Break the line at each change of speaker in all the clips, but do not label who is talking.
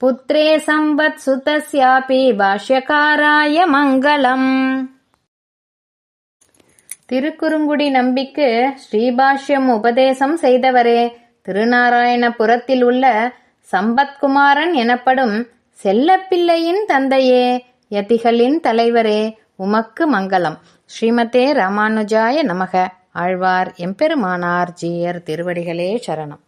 पुत्रे संवत्सुतस्यापि भाष्यकाराय மங்களம் திருக்குறுங்குடி நம்பிக்கு ஸ்ரீபாஷ்யம் உபதேசம் செய்தவரே திருநாராயணபுரத்தில் உள்ள சம்பத்குமாரன் எனப்படும் செல்லப்பிள்ளையின் தந்தையே யதிகளின் தலைவரே உமக்கு மங்களம் ஸ்ரீமதே ராமானுஜாய நமக ஆழ்வார் எம்பெருமானார் ஜீயர் திருவடிகளே சரணம்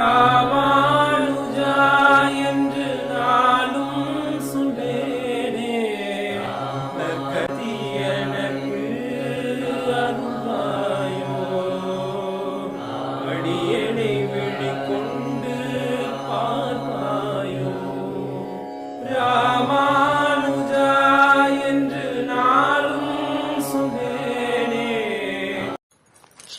Rama.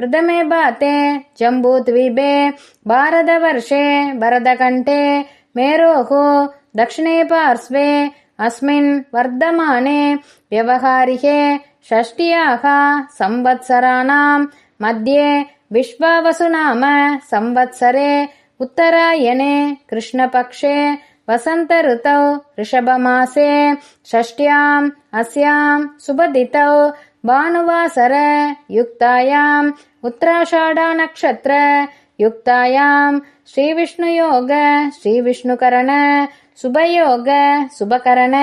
प्रथमे बाते जम्बूद्वीपे भारतवर्षे भरतकण्ठे मेरोः दक्षिणे पार्श्वे अस्मिन् वर्धमाने व्यवहारिके षष्ट्याः संवत्सराणां मध्ये विश्वावसुनाम संवत्सरे उत्तरायणे कृष्णपक्षे वसन्तऋतौ ऋषभमासे षष्ट्याम् अस्याम् सुबदितौ भानुवासर युक्तायाम् उत्तराषाढानक्षत्र युक्तायाम् श्रीविष्णुयोग श्रीविष्णुकरण शुभयोग शुभकरण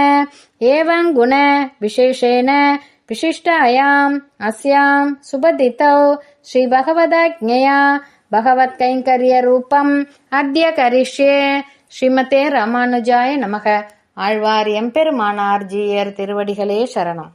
एवं गुण विशेषेण विशिष्टायाम् अस्याम् सुबदितौ श्रीभगवदाज्ञया பகவத்கைங்கரியரூபம் அத்ய கரிஷ்யே ஸ்ரீமதே ராமானுஜாய நமக ஆழ்வார் எம்பெருமானார் ஜீயர் திருவடிகளே சரணம்